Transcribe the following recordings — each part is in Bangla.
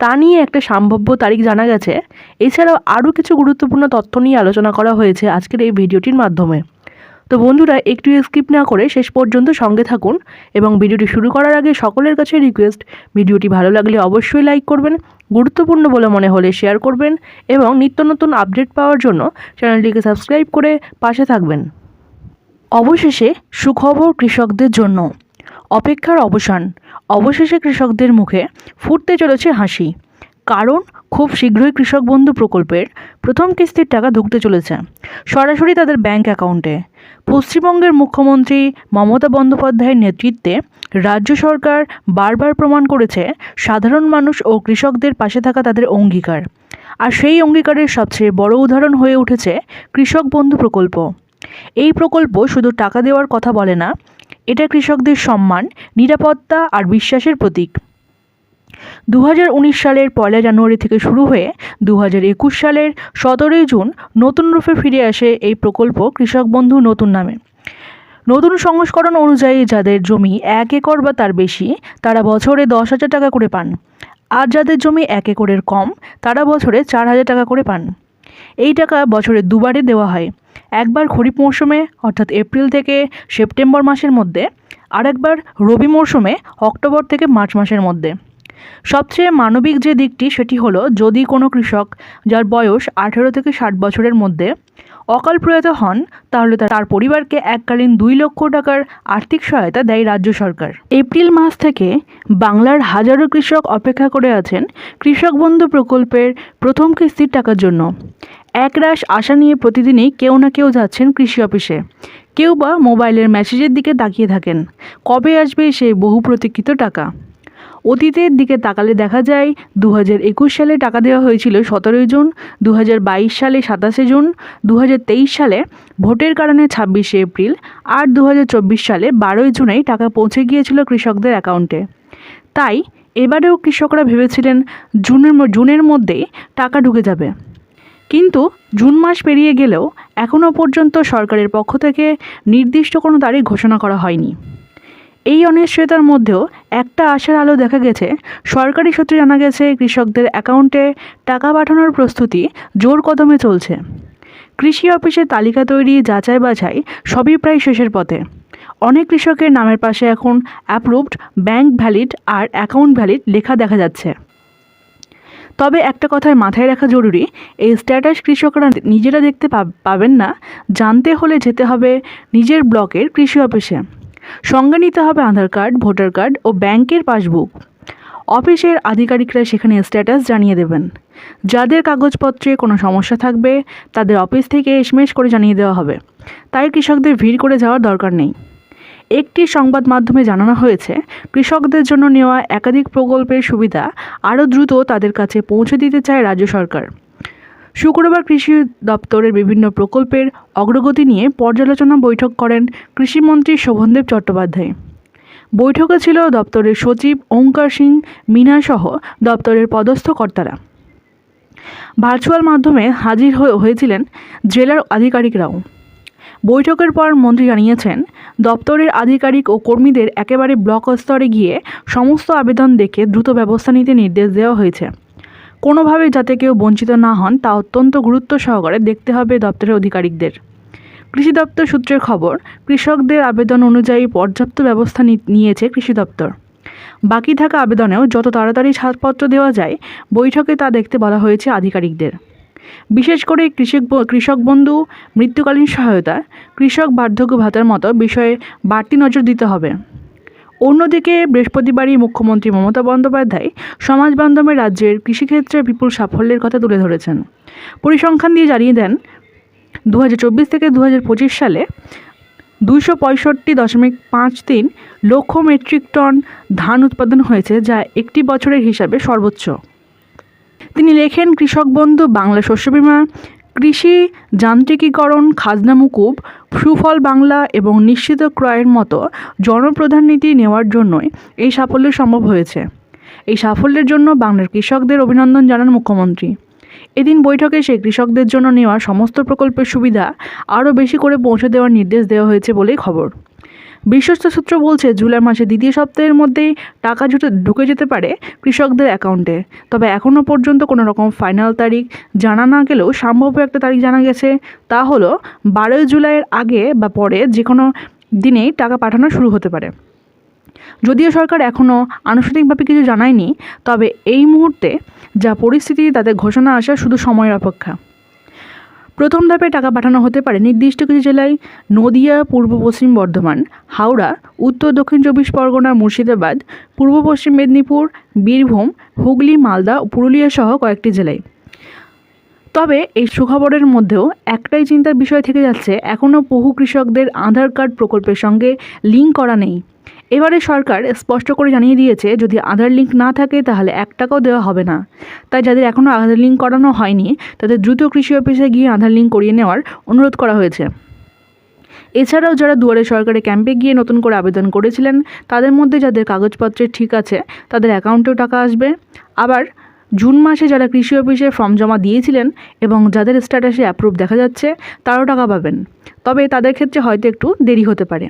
তা নিয়ে একটা সম্ভাব্য তারিখ জানা গেছে। এছাড়াও আরও কিছু গুরুত্বপূর্ণ তথ্য নিয়ে আলোচনা করা হয়েছে আজকের এই ভিডিওটির মাধ্যমে। তো বন্ধুরা, একটু স্কিপ না করে শেষ পর্যন্ত সঙ্গে থাকুন এবং ভিডিওটি শুরু করার আগে সকলের কাছে রিকোয়েস্ট ভিডিওটি ভালো লাগলে অবশ্যই লাইক করবেন, গুরুত্বপূর্ণ বলে মনে হলে শেয়ার করবেন এবং নিত্য নতুন আপডেট পাওয়ার জন্য চ্যানেলটিকে সাবস্ক্রাইব করে পাশে থাকবেন। অবশেষে সুখবর কৃষকদের জন্য। অপেক্ষার অবসান। অবশেষে কৃষকদের মুখে ফুটতে চলেছে হাসি। কারণ, খুব শীঘ্রই কৃষক বন্ধু প্রকল্পের প্রথম কিস্তির টাকা ঢুকতে চলেছে, সরাসরি তাদের ব্যাংক অ্যাকাউন্টে। পশ্চিমবঙ্গের মুখ্যমন্ত্রী মমতা বন্দ্যোপাধ্যায়ের নেতৃত্বে রাজ্য সরকার বারবার প্রমাণ করেছে সাধারণ মানুষ ও কৃষকদের পাশে থাকা তাদের অঙ্গীকার। আর সেই অঙ্গীকারের সবচেয়ে বড় উদাহরণ হয়ে উঠেছে কৃষক বন্ধু প্রকল্প। এই প্রকল্প শুধু টাকা দেওয়ার কথা বলে না এটা কৃষকদের সম্মান, নিরাপত্তা আর বিশ্বাসের প্রতীক। দু হাজার উনিশ সালের পয়লা জানুয়ারি থেকে শুরু হয়ে দু হাজার একুশ সালের সতেরোই জুন নতুন রূপে ফিরে আসে এই প্রকল্প কৃষক বন্ধু নতুন নামে। নতুন সংস্করণ অনুযায়ী যাদের জমি এক একর বা তার বেশি, তারা বছরে দশ হাজার টাকা করে পান। আর যাদের জমি এক একরের কম, তারা বছরে চার হাজার টাকা করে পান। এই টাকা বছরে দুবারে দেওয়া হয়। একবার খরিফ মরশুমে অর্থাৎ এপ্রিল থেকে সেপ্টেম্বর মাসের মধ্যে আর একবার রবি মরশুমে অক্টোবর থেকে মার্চ মাসের মধ্যে। সবচেয়ে মানবিক যে দিকটি, সেটি হলো যদি কোনো কৃষক যার বয়স আঠেরো থেকে ষাট বছরের মধ্যে অকাল প্রয়াত হন, তাহলে তার পরিবারকে এককালীন দুই লক্ষ টাকার আর্থিক সহায়তা দেয় রাজ্য সরকার। এপ্রিল মাস থেকে বাংলার হাজারো কৃষক অপেক্ষা করে আছেন কৃষক বন্ধু প্রকল্পের প্রথম কিস্তির টাকার জন্য। একরাশ আশা নিয়ে প্রতিদিনই কেউ না কেউ যাচ্ছেন কৃষি অফিসে। কেউ বা মোবাইলের মেসেজের দিকে তাকিয়ে থাকেন। কবে আসবে সেই বহু প্রতীক্ষিত টাকা? অতীতের দিকে তাকালে দেখা যায় দু একুশ সালে টাকা দেওয়া হয়েছিল সতেরোই জুন দু বাইশ সালে সাতাশে জুন দু তেইশ সালে ভোটের কারণে ছাব্বিশে এপ্রিল, আর দু চব্বিশ সালে বারোই জুনেই টাকা পৌঁছে গিয়েছিল কৃষকদের অ্যাকাউন্টে। তাই এবারেও কৃষকরা ভেবেছিলেন, জুনের জুনের মধ্যেই টাকা ঢুকে যাবে। কিন্তু জুন মাস পেরিয়ে গেলেও এখনও পর্যন্ত সরকারের পক্ষ থেকে নির্দিষ্ট কোনো তারিখ ঘোষণা করা হয়নি। এই অনিশ্চয়তার মধ্যেও একটা আশার আলো দেখা গেছে, সরকারি সূত্রে জানা গেছে কৃষকদের অ্যাকাউন্টে টাকা পাঠানোর প্রস্তুতি জোর কদমে চলছে। কৃষি অফিসে তালিকা তৈরি, যাচাই বাছাই সবই প্রায় শেষের পথে। অনেক কৃষকের নামের পাশে এখন অ্যাপ্রুভড ব্যাংক ভ্যালিড আর অ্যাকাউন্ট ভ্যালিড লেখা দেখা যাচ্ছে। তবে একটা কথায় মাথায় রাখা জরুরি, এই স্ট্যাটাস কৃষকরা নিজেরা দেখতে পাবেন না, জানতে হলে যেতে হবে নিজের ব্লকের কৃষি অফিসে। সঙ্গে নিতে হবে আধার কার্ড, ভোটার কার্ড ও ব্যাংকের পাসবুক। অফিসের আধিকারিকরা সেখানে স্ট্যাটাস জানিয়ে দেবেন। যাদের কাগজপত্রে কোনো সমস্যা থাকবে, তাদের অফিস থেকে এসএমএস করে জানিয়ে দেওয়া হবে। তাই কৃষকদের ভিড় করে যাওয়ার দরকার নেই। একটি সংবাদ মাধ্যমে জানানো হয়েছে, কৃষকদের জন্য নেওয়া একাধিক প্রকল্পের সুবিধা আরও দ্রুত তাদের কাছে পৌঁছে দিতে চায় রাজ্য সরকার। শুক্রবার কৃষি দপ্তরের বিভিন্ন প্রকল্পের অগ্রগতি নিয়ে পর্যালোচনা বৈঠক করেন কৃষিমন্ত্রী শোভনদেব চট্টোপাধ্যায়। বৈঠকে ছিল দপ্তরের সচিব ওঙ্কার সিং মিনা সহ দপ্তরের পদস্থ কর্তারা। ভার্চুয়াল মাধ্যমে হাজির হয়ে- হয়েছিলেন জেলার আধিকারিকরাও। বৈঠকের পর মন্ত্রী জানিয়েছেন, দপ্তরের আধিকারিক ও কর্মীদের একেবারে ব্লক স্তরে গিয়ে সমস্ত আবেদন দেখে দ্রুত ব্যবস্থা নিতে নির্দেশ দেওয়া হয়েছে। কোনোভাবে যাতে কেউ বঞ্চিত না হন তা অত্যন্ত গুরুত্ব সহকারে দেখতে হবে দপ্তরের আধিকারিকদের। কৃষি দপ্তর সূত্রের খবর, কৃষকদের আবেদন অনুযায়ী পর্যাপ্ত ব্যবস্থা নিয়েছে কৃষি দপ্তর। বাকি থাকা আবেদনেও যত তাড়াতাড়ি ছাড়পত্র দেওয়া যায়, বৈঠকে তা দেখতে বলা হয়েছে আধিকারিকদের। বিশেষ করে কৃষক কৃষক বন্ধু, মৃত্যুকালীন সহায়তা, কৃষক বার্ধক্য ভাতার মতো বিষয়ে বাড়তি নজর দিতে হবে। অন্যদিকে বৃহস্পতিবারই মুখ্যমন্ত্রী মমতা বন্দ্যোপাধ্যায় সমাজ বান্ধবে রাজ্যের কৃষিক্ষেত্রে বিপুল সাফল্যের কথা তুলে ধরেছেন। পরিসংখ্যান দিয়ে জানিয়ে দেন দু হাজার চব্বিশ থেকে দু হাজার পঁচিশ সালে দুইশো পঁয়ষট্টি দশমিক পাঁচ তিন লক্ষ মেট্রিক টন ধান উৎপাদন হয়েছে, যা একটি বছরের হিসাবে সর্বোচ্চ। তিনি লেখেন কৃষক বন্ধু, বাংলা শস্য বীমা, কৃষি যান্ত্রিকীকরণ, খাজনা মুকুব, সুফল বাংলা এবং নিশ্চিত ক্রয়ের মতো জনপ্রধান নীতি নেওয়ার জন্যই এই সাফল্য সম্ভব হয়েছে। এই সাফল্যের জন্য বাংলার কৃষকদের অভিনন্দন জানান মুখ্যমন্ত্রী। এদিন বৈঠকে সেই কৃষকদের জন্য নেওয়া সমস্ত প্রকল্পের সুবিধা আরও বেশি করে পৌঁছে দেওয়ার নির্দেশ দেওয়া হয়েছে বলেই খবর। বিশ্বস্ত সূত্র বলছে, জুলাই মাসে দ্বিতীয় সপ্তাহের মধ্যেই টাকা জুটে ঢুকে যেতে পারে কৃষকদের অ্যাকাউন্টে। তবে এখনও পর্যন্ত কোনো রকম ফাইনাল তারিখ জানা না গেলেও সম্ভাব্য একটা তারিখ জানা গেছে, তা হলো বারোই জুলাইয়ের আগে বা পরে যে কোনো দিনেই টাকা পাঠানো শুরু হতে পারে। যদিও সরকার এখনও আনুষ্ঠানিকভাবে কিছু জানায়নি, তবে এই মুহূর্তে যা পরিস্থিতি তাদের ঘোষণা আসা শুধু সময়ের অপেক্ষা। প্রথম ধাপে টাকা পাঠানো হতে পারে নির্দিষ্ট কিছু জেলায় নদিয়া, পূর্ব পশ্চিম বর্ধমান, হাওড়া, উত্তর দক্ষিণ চব্বিশ পরগনা, মুর্শিদাবাদ, পূর্ব পশ্চিম মেদিনীপুর, বীরভূম, হুগলি, মালদা ও পুরুলিয়া সহ কয়েকটি জেলায়। তবে এই সুখবরের মধ্যেও একটাই চিন্তার বিষয় থেকে যাচ্ছে এখনও বহু কৃষকদের আধার কার্ড প্রকল্পের সঙ্গে লিঙ্ক করা নেই। এবারে সরকার স্পষ্ট করে জানিয়ে দিয়েছে, যদি আধার লিঙ্ক না থাকে তাহলে এক টাকাও দেওয়া হবে না। তাই যাদের এখনও আধার লিঙ্ক করানো হয়নি, তাদের দ্রুত কৃষি অফিসে গিয়ে আধার লিঙ্ক করিয়ে নেওয়ার অনুরোধ করা হয়েছে। এছাড়াও যারা দুয়ারে সরকারি ক্যাম্পে গিয়ে নতুন করে আবেদন করেছিলেন, তাদের মধ্যে যাদের কাগজপত্রে ঠিক আছে, তাদের অ্যাকাউন্টেও টাকা আসবে। আবার জুন মাসে যারা কৃষি অফিসে ফর্ম জমা দিয়েছিলেন এবং যাদের স্ট্যাটাসে অ্যাপ্রুভ দেখা যাচ্ছে, তারাও টাকা পাবেন। তবে তাদের ক্ষেত্রে হয়তো একটু দেরি হতে পারে।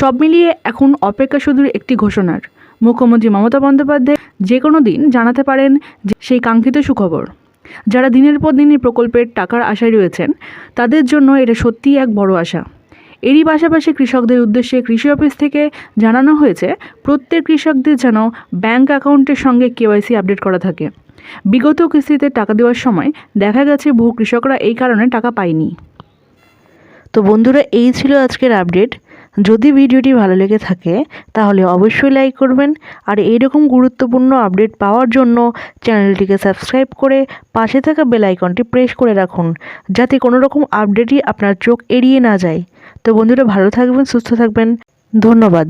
সব মিলিয়ে এখন অপেক্ষা শুধু একটি ঘোষণার। মুখ্যমন্ত্রী মমতা বন্দ্যোপাধ্যায় যে কোনো দিন জানাতে পারেন যে সেই কাঙ্ক্ষিত সুখবর। যারা দিনের পর দিন এই প্রকল্পের টাকার আশায় রয়েছেন, তাদের জন্য এটা সত্যিই এক বড় আশা। এরই পাশাপাশি কৃষকদের উদ্দেশ্যে কৃষি অফিস থেকে জানানো হয়েছে, প্রত্যেক কৃষকদের যেন ব্যাংক অ্যাকাউন্টের সঙ্গে কেওয়াইসি আপডেট করা থাকে। বিগত কিস্তিতে টাকা দেওয়ার সময় দেখা গেছে বহু কৃষকরা এই কারণে টাকা পায়নি। তো বন্ধুরা, এই ছিল আজকের আপডেট। যদি ভিডিওটি ভালো লেগে থাকে, তাহলে অবশ্যই লাইক করবেন। আর এইরকম গুরুত্বপূর্ণ আপডেট পাওয়ার জন্য চ্যানেলটিকে সাবস্ক্রাইব করে পাশে থাকা বেল আইকনটি প্রেস করে রাখুন, যাতে কোনো রকম আপডেটই আপনার চোখ এড়িয়ে না যায়। তো বন্ধুরা, ভালো থাকবেন, সুস্থ থাকবেন। ধন্যবাদ।